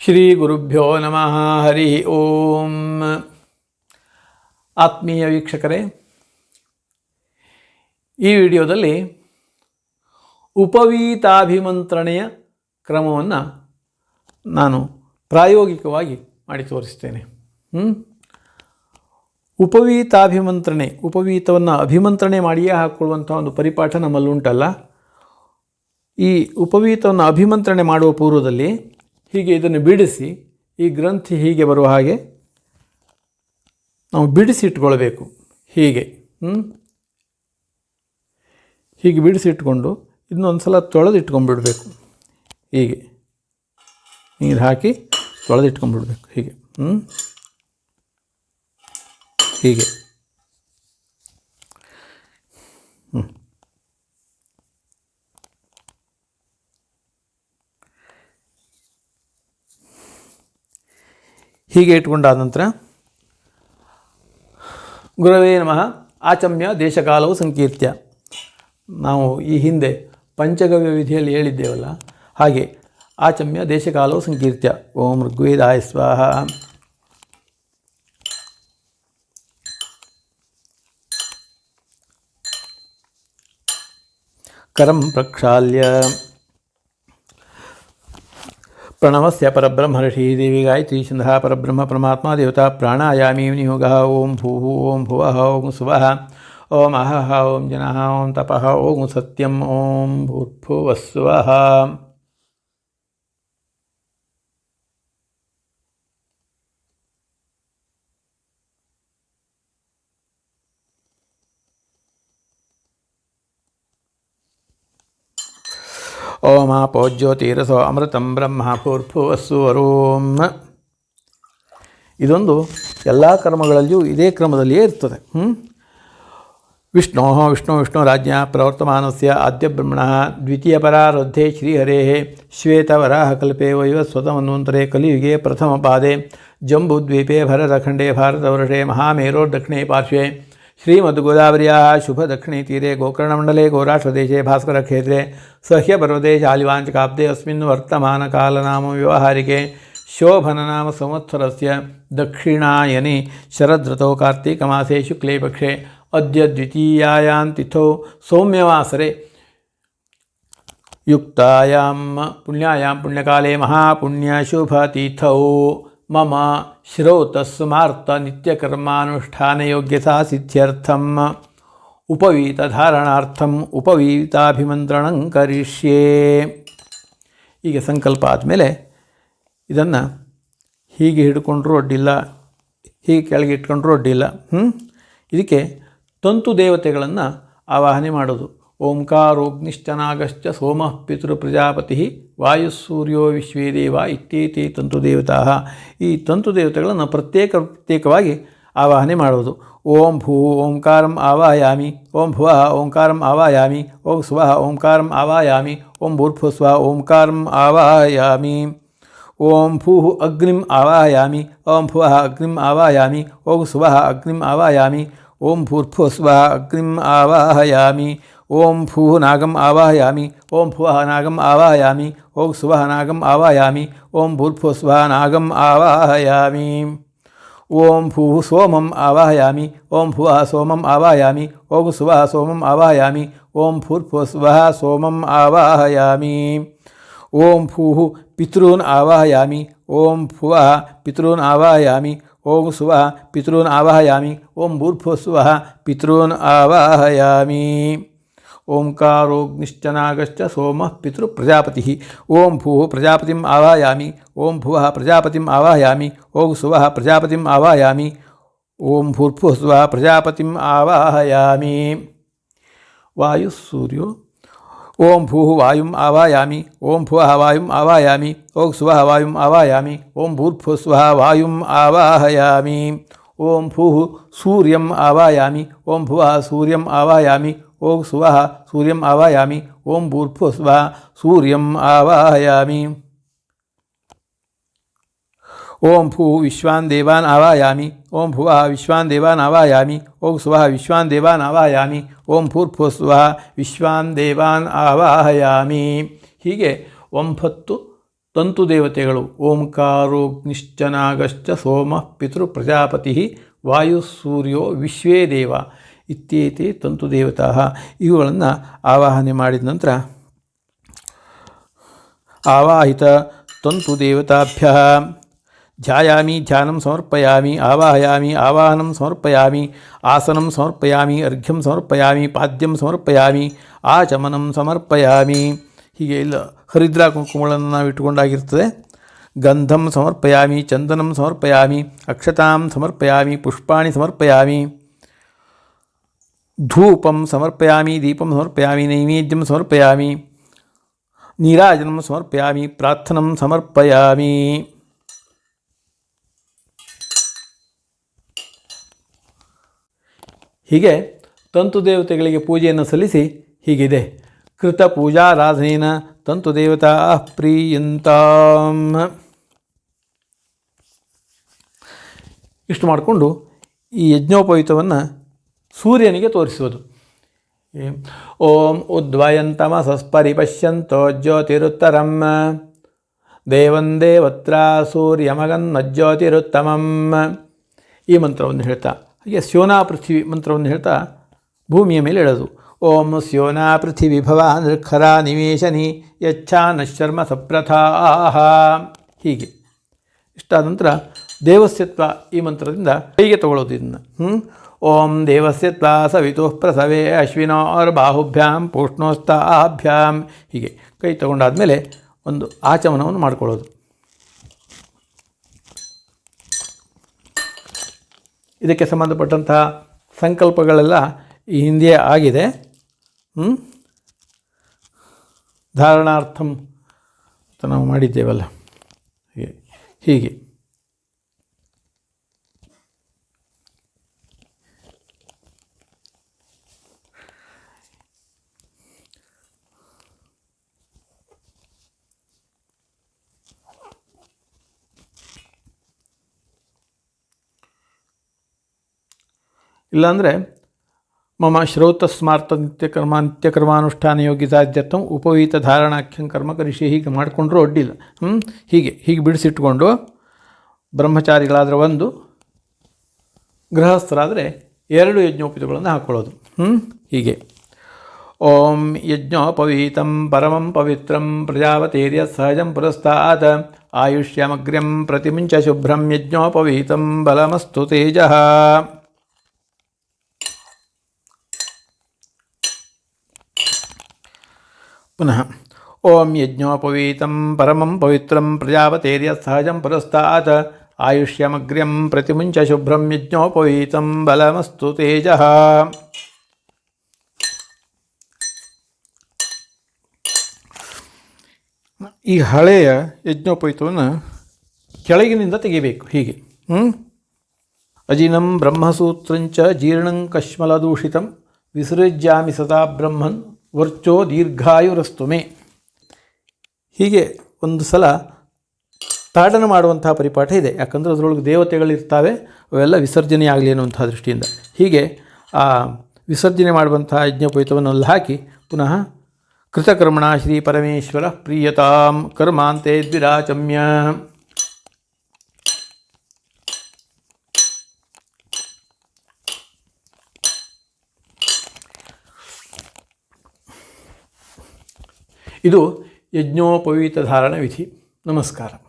ಶ್ರೀ ಗುರುಭ್ಯೋ ನಮಃ, ಹರಿ ಓಂ. ಆತ್ಮೀಯ ವೀಕ್ಷಕರೇ, ಈ ವಿಡಿಯೋದಲ್ಲಿ ಉಪವೀತಾಭಿಮಂತ್ರಣೆಯ ಕ್ರಮವನ್ನು ನಾನು ಪ್ರಾಯೋಗಿಕವಾಗಿ ಮಾಡಿ ತೋರಿಸ್ತೇನೆ? ಉಪವೀತಾಭಿಮಂತ್ರಣೆ, ಉಪವೀತವನ್ನು ಅಭಿಮಂತ್ರಣೆ ಮಾಡಿಯೇ ಹಾಕ್ಕೊಳ್ಳುವಂಥ ಒಂದು ಪರಿಪಾಠ ನಮ್ಮಲ್ಲುಂಟಲ್ಲ ಈ ಉಪವೀತವನ್ನು ಅಭಿಮಂತ್ರಣೆ ಮಾಡುವ ಪೂರ್ವದಲ್ಲಿ ಹೀಗೆ ಇದನ್ನು ಬಿಡಿಸಿ ಈ ಗ್ರಂಥಿ ಹೀಗೆ ಬರುವ ಹಾಗೆ ನಾವು ಬಿಡಿಸಿ ಇಟ್ಕೊಳ್ಬೇಕು ಹೀಗೆ? ಹೀಗೆ ಬಿಡಿಸಿ ಇಟ್ಕೊಂಡು ಇದನ್ನೊಂದು ಸಲ ತೊಳೆದು ಇಟ್ಕೊಂಡ್ಬಿಡ್ಬೇಕು ಹೀಗೆ, ನೀರು ಹಾಕಿ ತೊಳೆದು ಇಟ್ಕೊಂಡ್ಬಿಡ್ಬೇಕು ಹೀಗೆ ಹೀಗೆ. ಹೀಗೆ ಇಟ್ಕೊಂಡಾದ ನಂತರ, ಗುರವೇ ನಮಃ, ಆಚಮ್ಯ ದೇಶಕಾಲವು ಸಂಕೀರ್ತ್ಯ. ನಾವು ಈ ಹಿಂದೆ ಪಂಚಗವ್ಯ ವಿಧಿಯಲ್ಲಿ ಹೇಳಿದ್ದೇವಲ್ಲ, ಹಾಗೆ ಆಚಮ್ಯ ದೇಶಕಾಲವು ಸಂಕೀರ್ತ್ಯ. ಓಂ ಋಗ್ವೇದಾಯ ಸ್ವಾಹ. ಕರಂ ಪ್ರಕ್ಷಾಲ್ಯ. ಪ್ರಣವಸ್ಯ ಪರಬ್ರಹ್ಮರ್ಷಿ ದೇವಿ ಗಾಯತ್ರಿ ಛಂದಃ ಪರಬ್ರಹ್ಮ ಪರಮಾತ್ಮ ದೇವತಾ ಪ್ರಾಣಾಯಾಮಿ ನಿಯೋಗ ಓಂ ಭೂ ಓಂ ಭುವಃ ಓಂ ಸುವಃ ಓಂ ಅಹಃ ಓಂ ಜನಃ ಓಂ ತಪಃ ಓಂ ಸತ್ಯಂ ಓಂ ಭೂರ್ಭುವಸ್ವಃ ಓಂ ಆಪೋ ಜ್ಯೋತಿರಸೋ ಅಮೃತಂ ಬ್ರಹ್ಮ ಭೂರ್ಭುವಸ್ಸು ಅರೋಂ ಇದೊಂದು ಎಲ್ಲ ಕರ್ಮಗಳಲ್ಲಿಯೂ ಇದೇ ಕ್ರಮದಲ್ಲಿಯೇ ಇರ್ತದೆ. ವಿಷ್ಣೋ ವಿಷ್ಣು ವಿಷ್ಣು ರಾಜ್ಯ ಪ್ರವರ್ತಮಾನಸ್ಯ ಆದ್ಯ ಬ್ರಹ್ಮಣ ದ್ವಿತೀಯ ಪರಾರದ್ಧೆ ಶ್ರೀಹರೇ. ಶ್ವೇತವರಾಹ ಕಲ್ಪೆ ವೈವಸ್ವತಮನ್ವಂತರೆ ಕಲಿಯುಗೆ ಪ್ರಥಮ ಪಾದೆ. ಜಂಬೂದ್ವೀಪೆ ಭರತಖಂಡೇ ಭಾರತವರ್ಷೆ ದಕ್ಷಿಣೇ ಪಾರ್ಶ್ವೆ. श्रीमद्गोदावर्याः शुभदक्षिणे तीरे गोकर्णमण्डले गोराष्ट्रदेशे भास्करक्षेत्रे सह्यपर्वते शालिवाञ्चकाब्दे अस्मिन् वर्तमानकालनाम व्यवहारिके, शोभननाम संवत्सरस्य दक्षिणायने शरदृतौ कार्तीकमासे शुक्ले पक्षे अद्य द्वितीयायां तिथौ सौम्यवासरे, युक्तायां, पुण्यायां, पुण्यकाले, महापुण्यशुभतिथौ। ಮಮ ಶ್ರೌತ ನಿತ್ಯಕರ್ಮಾನುಷ್ಠಾನ ಯೋಗ್ಯತಾ ಸಿದ್ಧ್ಯರ್ಥಂ ಉಪವೀತ ಧಾರಣಾರ್ಥಂ ಉಪವೀತಾಭಿಮಂತ್ರಣಂ ಕರಿಷ್ಯೇ ಈಗ ಸಂಕಲ್ಪ ಆದಮೇಲೆ ಇದನ್ನು ಹೀಗೆ ಹಿಡ್ಕೊಂಡ್ರೂ ಅಡ್ಡಿಲ್ಲ ಹೀಗೆ ಕೆಳಗೆ ಇಟ್ಕೊಂಡ್ರೂ ಅಡ್ಡಿಲ್ಲ ಹ್ಞೂ ಇದಕ್ಕೆ ತಂತು ದೇವತೆಗಳನ್ನು ಆವಾಹನೆ ಮಾಡೋದು. ಓಂಕಾರೋಗ್ನಿಶ್ಚನಾಗಶ್ಚ ಸೋಮಃ ಪಿತೃ ಪ್ರಜಾಪತಿ ವಾಯುಸೂರ್ಯೋ ವಿಶ್ವೇ ದೇವ ಇತ್ಯೇತಿ ತಂತು ದೇವತಾ ಈ ತಂತು ದೇವತೆಗಳನ್ನು ಪ್ರತ್ಯೇಕ ಪ್ರತ್ಯೇಕವಾಗಿ ಆವಾಹನೆ ಮಾಡುವುದು. ಓಂ ಭೂ ಓಂಕಾರಂ ಆವಾಯಾಮಿ, ಓಂ ಭುವಃ ಓಂಕಾರಂ ಆವಾಯಾಮಿ, ಓಂ ಸ್ವ ಓಂಕಾರಂ ಆವಾಯಾಮಿ, ಓಂ ಭೂರ್ಭುಸ್ವ ಓಂಕಾರಂ ಆವಾಯಾಮಿ. ಓಂ ಭೂ ಅಗ್ನಿಂ ಆವಾಯಾಮಿ, ಓಂ ಭುವ ಅಗ್ನಿಂ ಆವಾಯಾಮಿ, ಓಂ ಸ್ವ ಅಗ್ನಿಂ ಆವಾಯಾಮಿ, ಓಂ ಭೂರ್ಭುಸ್ವ ಅಗ್ನಿಂ ಆವಾಹಯಾಮಿ ಓಂ ಭೂಃ ನಾಗಂ ಆವಾಹಯಾಮಿ ಓಂ ಭುವಃ ನಾಗಂ ಆವಾಹಯಾಮಿ ಓಂ ಸ್ವಃ ನಾಗಂ ಆವಾಹಯಾಮಿ ಓಂ ಭೂರ್ಭುಸ್ವಃ ನಾಗಂ ಆವಾಹಯಾಮಿ ಓಂ ಭೂಃ ಸೋಮಂ ಆವಾಹಯಾಮಿ ಓಂ ಭುವಃ ಸೋಮಂ ಆವಾಹಯಾಮಿ ಓಂ ಸ್ವಃ ಸೋಮಂ ಆವಾಹಯಾಮಿ ಓಂ ಭೂರ್ಭುಸ್ವಃ ಸೋಮಂ ಆವಾಹಯಾಮಿ ಓಂ ಭೂಃ ಪಿತॄನ್ ಆವಾಹಯಾಮಿ ಓಂ ಭುವಃ ಪಿತॄನ್ ಆವಾಹಯಾಮಿ ಓಂ ಸ್ವಃ ಪಿತॄನ್ ಆವಾಹಯಾಮಿ ಓಂ ಭೂರ್ಭುಸ್ವಃ ಪಿತॄನ್ ಆವಾಹಯಾಮಿ ಓಂಕಾರೋಗ್ನಿಶ್ಚನಾಗಶ್ಚ ಸೋಮಃ ಪಿತೃ ಪ್ರಜಾಪತಿ ಓಂ ಭೂಃ ಪ್ರಜಾಪತಿಂ ಆವಾಹಯಾಮಿ ಓಂ ಭುವಃ ಪ್ರಜಾಪತಿಂ ಆವಾಹಯಾಮಿ ಓಂ ಸುವಃ ಪ್ರಜಾಪತಿಂ ಆವಾಹಯಾಮಿ ಓಂ ಭೂರ್ಭುಸ್ವಃ ಪ್ರಜಾಪತಿಂ ಆವಾಹಯಾಮಿ ವಾಯುಸೂರ್ಯೋ ಓಂ ಭೂಃ ವಾಯುಂ ಆವಾಯಾಮಿ ಓಂ ಭುವಃ ವಾಯುಂ ಆವಾಯಾಮಿ ಓಂ ಸುವಃ ವಾಯುಂ ಆವಾಯಾಮಿ ಓಂ ಭೂರ್ಭುಸ್ವಃ ವಾಯುಂ ಆವಾಹಯಾಮಿ ಓಂ ಭೂಃ ಸೂರ್ಯಂ ಆವಾಯಾಮಿ ಓಂ ಭುವಃ ಸೂರ್ಯಂ ಆವಾಯಾಮಿ ಓಂ ಸುವಃ ಸೂರ್ಯಂ ಆವಾಯಾಮಿ. ಓಂ ಭೂರ್ಭುಸ್ವಃ ಸೂರ್ಯಂ ಆವಾಹಯಾಮಿ ಓಂ ಭೂ ವಿಶ್ವಾನ್ ದೇವಾನ್ ಆವಾಯಾಮಿ. ಓಂ ಭುವ ವಿಶ್ವಾನ್ ದೇವಾನ್ ಆವಾಯಾಮಿ. ಓಂ ಸ್ವಹ ವಿಶ್ವಾನ್ ದೇವಾನ್ ಆವಾಯಾಮಿ. ಓಂ ಭೂರ್ಭುಸ್ವಃ ವಿಶ್ವಾನ್ ದೇವಾನ್ ಆವಾಹಯಾಮಿ ಹೀಗೆ ಒಂಬತ್ತು ತಂತು ದೇವತೆಗಳು, ಓಂಕಾರೋಗ್ನಿಶ್ಚನಾಗಶ್ಚ ಸೋಮ ಪಿತೃ ಪ್ರಜಾಪತಿ ವಾಯು ಸೂರ್ಯೋ ವಿಶ್ವೇ ದೇವ. ಇತ್ಯೇತೆ ತಂತು ದೇವತಾ ಇವುಗಳನ್ನು ಆವಾಹನೆ ಮಾಡಿದ ನಂತರ, ಆವಾಹಿತ ತಂತು ದೇವತಾಭ್ಯ, ಧ್ಯಾಯಾಮಿ, ಧ್ಯಾನಂ ಸಮರ್ಪಯಾಮಿ, ಆವಾಹಯಾಮಿ, ಆವಾಹನಂ ಸಮರ್ಪಯಾಮಿ, ಆಸನಂ ಸಮರ್ಪಯಾಮಿ, ಅರ್ಘ್ಯಂ ಸಮರ್ಪಯಾಮಿ, ಪಾದ್ಯಂ ಸಮರ್ಪಯಾಮಿ, ಆಚಮನಂ ಸಮರ್ಪಯಾಮಿ. ಹೀಗೆ ಇಲ್ಲ ಹರಿದ್ರ ಕುಂಕುಮಗಳನ್ನು ನಾವು ಇಟ್ಟುಕೊಂಡಾಗಿರ್ತದೆ. ಗಂಧಂ ಸಮರ್ಪಯಾಮಿ, ಚಂದನಂ ಸಮರ್ಪಯಾಮಿ, ಅಕ್ಷತಾಂ ಸಮರ್ಪಯಾಮಿ, ಪುಷ್ಪಾಣಿ ಸಮರ್ಪಯಾಮಿ. ಧೂಪಂ ಸಮರ್ಪಯಾಮಿ ದೀಪಂ ಸಮರ್ಪಯಾಮಿ ನೈವೇದ್ಯಂ ಸಮರ್ಪಯಾಮಿ ನೀರಾಜನಂ ಸಮರ್ಪಯಾಮಿ ಪ್ರಾರ್ಥನಂ ಸಮರ್ಪಯಾಮಿ ಹೀಗೆ ತಂತು ದೇವತೆಗಳಿಗೆ ಪೂಜೆಯನ್ನು ಸಲ್ಲಿಸಿ ಹೀಗಿದೆ. ಕೃತ ಪೂಜಾರಾಧನೇನ ತಂತು ದೇವತಾ ಪ್ರೀಯಂತಾಂ. ಇಷ್ಟು ಮಾಡಿಕೊಂಡು ಈ ಯಜ್ಞೋಪಯುತವನ್ನು ಸೂರ್ಯನಿಗೆ ತೋರಿಸುವುದು. ಓಂ ಉದ್ವಯಂತಮಸಸ್ಪರಿಪಶ್ಯಂತೋ ಜ್ಯೋತಿರುತ್ತರಂ. ದೇವಂ ದೇವತ್ರ ಸೂರ್ಯಮಗನ್ನಜ್ಯೋತಿರುತ್ತಮಂ ಈ ಮಂತ್ರವನ್ನು ಹೇಳ್ತಾ, ಹಾಗೆ ಸ್ಯೋನಾ ಪೃಥ್ವಿ ಮಂತ್ರವನ್ನು ಹೇಳ್ತಾ ಭೂಮಿಯ ಮೇಲೆ ಹೇಳೋದು ಓಂ ಸ್ಯೋನಾ ಪೃಥ್ವಿ ಭವ ನಿರ್ಖರ ನಿವೇಶನಿ ಯಚ್ಛಾ ನಶ್ಚರ್ಮ ಸಪ್ರಥಾಹ ಹೀಗೆ. ಇಷ್ಟಾದ ನಂತರ ದೇವಸ್ಯತ್ವ ಈ ಮಂತ್ರದಿಂದ ಕೈಗೆ ತಗೊಳ್ಳೋದು ಇದನ್ನು. ಹ್ಞೂ ಓಂ ದೇವಸ್ಯತ್ವ ಸವಿತು ಪ್ರಸವೇ ಅಶ್ವಿನೋರ್ ಬಾಹುಭ್ಯಾಂ ಪೂಷ್ಣೋಸ್ತಾಭ್ಯಾಂ ಹೀಗೆ ಕೈ ತಗೊಂಡಾದಮೇಲೆ ಒಂದು ಆಚಮನವನ್ನು ಮಾಡಿಕೊಳ್ಳೋದು. ಇದಕ್ಕೆ ಸಂಬಂಧಪಟ್ಟಂತಹ ಸಂಕಲ್ಪಗಳೆಲ್ಲ ಈ ಹಿಂದೆಯೇ ಆಗಿದೆ? ಧಾರಣಾರ್ಥಂ ಅಂತ ನಾವು ಮಾಡಿದ್ದೇವಲ್ಲ. ಹೀಗೆ. ಹೀಗೆ. ಇಲ್ಲಾಂದರೆ ಮಮ ಶ್ರೌತಸ್ಮಾರ್ಥ ನಿತ್ಯಕರ್ಮ ನಿತ್ಯಕರ್ಮಾನುಷ್ಠಾನ ಸಾಧ್ಯತ್ವ ಉಪವೀತ ಧಾರಣಾಖ್ಯಂ ಕರ್ಮ ಕರಿಷಿ, ಹೀಗೆ ಮಾಡಿಕೊಂಡ್ರೂ ಅಡ್ಡಿಲ್ಲ ಹ್ಞೂ ಹೀಗೆ ಹೀಗೆ ಬಿಡಿಸಿಟ್ಕೊಂಡು ಬ್ರಹ್ಮಚಾರಿಗಳಾದರೆ ಒಂದು, ಗೃಹಸ್ಥರಾದರೆ ಎರಡು ಯಜ್ಞೋಪಿತಗಳನ್ನು ಹಾಕ್ಕೊಳ್ಳೋದು ಹ್ಞೂ ಹೀಗೆ. ಓಂ ಯಜ್ಞೋಪವೀತಂ ಪರಮಂ ಪವಿತ್ರಂ ಪ್ರಜಾವತೇರ್ಯ ಸಹಜಂ ಪುರಸ್ತಾತ್ ಆಯುಷ್ಯಮಗ್ರ್ಯಂ ಪ್ರತಿಮುಂಚ ಶುಭ್ರಂ ಯಜ್ಞೋಪವೀತಂ ಬಲಮಸ್ತು ತೇಜಃ ಪುನಃ ಓಂ ಯಜ್ಞೋಪವೀತಂ ಪರಮಂ ಪವಿತ್ರಂ ಪ್ರಜಾಪತಿರ್ಯ ಸಹಜಂ ಪುರಸ್ತಾತ್ ಆಯುಷ್ಯಮಗ್ರ್ಯಂ ಪ್ರತಿಮುಂಚ ಶುಭ್ರಂ ಯಜ್ಞೋಪವೀತಂ ಬಲಮಸ್ತು ತೇಜಃ ಈ ಹಳೆಯ ಯಜ್ಞೋಪವೀತವನ್ನು ಕೆಳಗಿನಿಂದ ತೆಗಿಬೇಕು ಹೀಗೆ ಅಜಿನಂ ಬ್ರಹ್ಮಸೂತ್ರಂಚ ಜೀರ್ಣಂ ಕಶ್ಮಲದೂಷಿತಂ ವಿಸೃಜ್ಯಾಮಿ ಸದಾ ಬ್ರಹ್ಮನ್ ವರ್ಚೋ ದೀರ್ಘಾಯುರಸ್ತುಮೆ. ಹೀಗೆ ಒಂದು ಸಲ ತಾಡನ ಮಾಡುವಂತಹ ಪರಿಪಾಠ ಇದೆ. ಯಾಕಂದರೆ ಅದರೊಳಗೆ ದೇವತೆಗಳಿರ್ತಾವೆ ಅವೆಲ್ಲ ವಿಸರ್ಜನೆ ಆಗಲಿ ಅನ್ನುವಂಥ ದೃಷ್ಟಿಯಿಂದ. ಹೀಗೆ ಆ ವಿಸರ್ಜನೆ ಮಾಡುವಂತಹ ಯಜ್ಞೋಪಯುತವನ್ನು ಅಲ್ಲಿ ಹಾಕಿ ಪುನಃ ಕೃತಕರ್ಮಣ ಶ್ರೀ ಪರಮೇಶ್ವರ ಪ್ರಿಯತಾಂ ಕರ್ಮಾಂತೆ ದ್ವಿರಾಚಮ್ಯ ಇದು ಯಜ್ಞೋಪವೀತ ಧಾರಣ ವಿಧಿ. ನಮಸ್ಕಾರ.